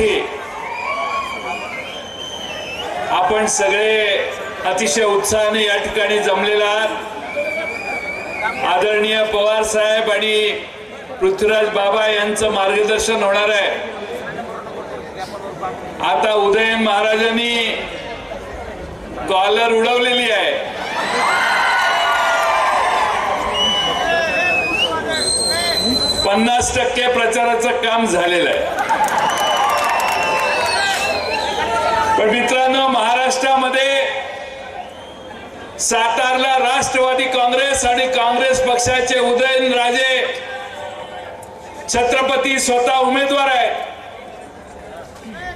राजेंच्या आपण सगळे अतिशय उत्साहाने या ठिकाणी जमलेला आहात. आदरणीय पवार साहेब आणि पृथ्वीराज बाबा यांचं मार्गदर्शन होणार आहे. आता उदय महाराजांनी कॉलर उडवलेली आहे. पन्नास टक्के प्रचाराचं काम झालेलं आहे. पण मित्रांनो महाराष्ट्रामध्ये सातारला राष्ट्रवादी काँग्रेस आणि काँग्रेस पक्षाचे उदयन राजे छत्रपती स्वतः उमेदवार आहेत.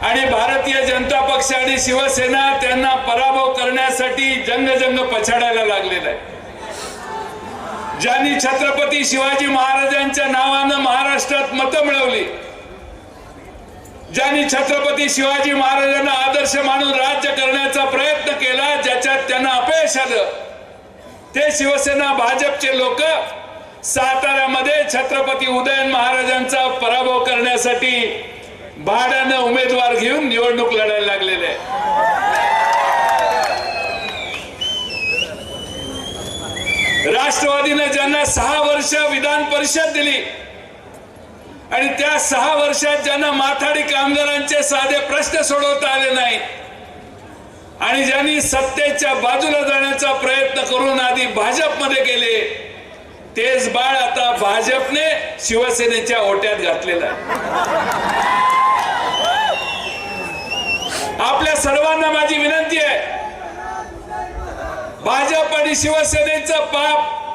आणि भारतीय जनता पक्ष आणि शिवसेना त्यांना पराभव करण्यासाठी जंग जंग पछाडायला लागलेला आहे. ज्यांनी छत्रपती शिवाजी महाराजांच्या नावानं महाराष्ट्रात मतं मिळवली ज्यांनी छत्रपती शिवाजी महाराजांना आदर्श मानून राज्य करण्याचा प्रयत्न केला ज्याच्यात त्यांना अपयश आलं. ते शिवसेना भाजपचे लोक साताऱ्यामध्ये छत्रपती उदयन महाराजांचा पराभव करण्यासाठी भाड्यानं उमेदवार घेऊन निवडणूक लढायला लागलेले आहे राष्ट्रवादीनं ज्यांना सहा वर्ष विधान परिषद दिली आणि त्या सहा वर्षात ज्यांना माथाडी कामगारांचे साधे प्रश्न सोडवता आले नाही आणि ज्यांनी सत्तेच्या बाजूला जाण्याचा प्रयत्न करून आधी भाजपमध्ये गेले तेच बाळ आता भाजपने शिवसेनेच्या ओट्यात घातलेलं आपल्या सर्वांना माझी विनंती आहे भाजप आणि शिवसेनेचं पाप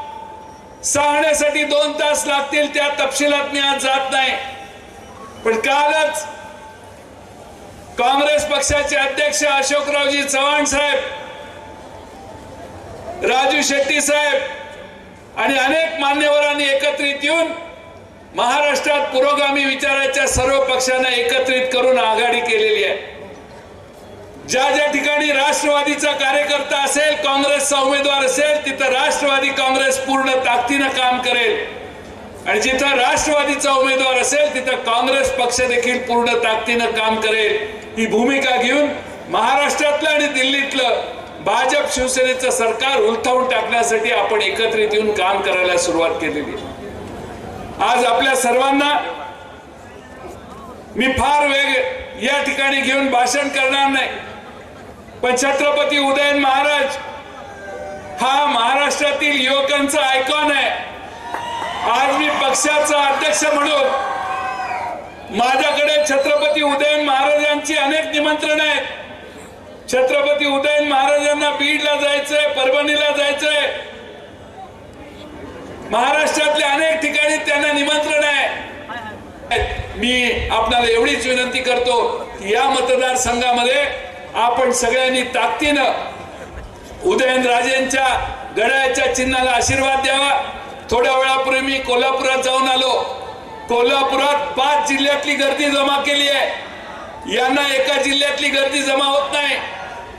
सांगण्यासाठी दोन तास लागतील त्या तपशिलात मी आज जात नाही. पण कालच काँग्रेस पक्षाचे अध्यक्ष अशोकरावजी चव्हाण साहेब राजू शेट्टी साहेब आणि अनेक मान्यवरांनी एकत्रित येऊन महाराष्ट्रात पुरोगामी विचाराच्या सर्व पक्षांना एकत्रित करून आघाडी केलेली आहे. ज्या ज्या ठिकाणी राष्ट्रवादीचा कार्यकर्ता असेल काँग्रेसचा उमेदवार असेल तिथं राष्ट्रवादी काँग्रेस पूर्ण ताकदीनं काम करेल. आणि जिथं राष्ट्रवादीचा उमेदवार असेल तिथं काँग्रेस पक्ष देखील पूर्ण ताकदीनं काम करेल. ही भूमिका घेऊन महाराष्ट्रातलं आणि दिल्लीतलं भाजप शिवसेनेचं सरकार उलथावून टाकण्यासाठी आपण एकत्रित येऊन काम करायला सुरुवात केलेली. आज आपल्या सर्वांना मी फार वेग या ठिकाणी घेऊन भाषण करणार नाही. पण छत्रपती उदयन महाराज हा महाराष्ट्रातील युवकांचा आयकॉन आहे. आज मी पक्षाचा अध्यक्ष म्हणून माझ्याकडे छत्रपती उदयन महाराजांची अनेक निमंत्रण आहेत. छत्रपती उदयन महाराजांना बीडला जायचंय परभणीला जायचंय. महाराष्ट्रातल्या अनेक ठिकाणी त्यांना निमंत्रण आहे. मी आपणाला एवढीच विनंती करतो की या मतदारसंघामध्ये आपण सगळ्यांनी ताकदीनं उदयनराजेंच्या गड्याच्या चिन्हाला आशीर्वाद द्यावा. थोड्या वेळापूर्वी मी कोल्हापुरात जाऊन आलो. कोल्हापुरात पाच जिल्ह्यातली गर्दी जमा केली आहे. यांना एका जिल्ह्यातली गर्दी जमा होत नाही.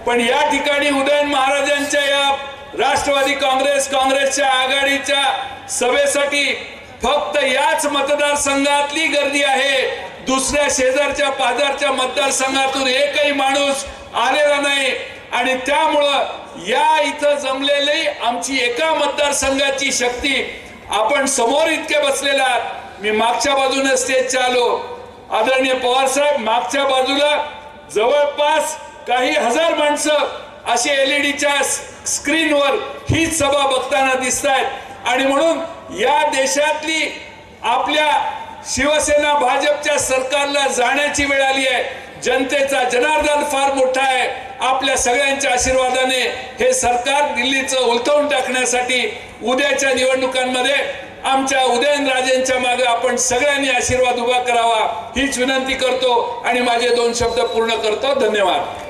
पण या ठिकाणी उदयन महाराजांच्या या राष्ट्रवादी काँग्रेस काँग्रेसच्या आघाडीच्या सभेसाठी फक्त याच मतदारसंघातली गर्दी आहे. दुसऱ्या शेजारच्या पाजारच्या मतदारसंघातून एकही माणूस आलेला नाही. आणि त्यामुळं या इथं जमलेली आमची एका मतदारसंघाची शक्ती आपण समोर इतके बसलेला मी मागच्या बाजूने स्टेजच्या आलो. आदरणीय पवार साहेब मागच्या बाजूला जवळपास काही हजार माणसं असे एलईडीच्या स्क्रीनवर हीच सभा बघताना दिसत आहेत आणि म्हणून या देशातली आपल्या शिवसेना भाजपच्या सरकारला जाण्याची वेळ आली आहे. जनतेचा जनार्दन फार मोठा आहे. आपल्या सगळ्यांच्या आशीर्वादाने हे सरकार दिल्लीचं उलथवून टाकण्यासाठी उद्याच्या निवडणुकांमध्ये आमच्या उदयनराजेंच्या मागे आपण सगळ्यांनी आशीर्वाद उभा करावा हीच विनंती करतो आणि माझे दोन शब्द पूर्ण करतो. धन्यवाद.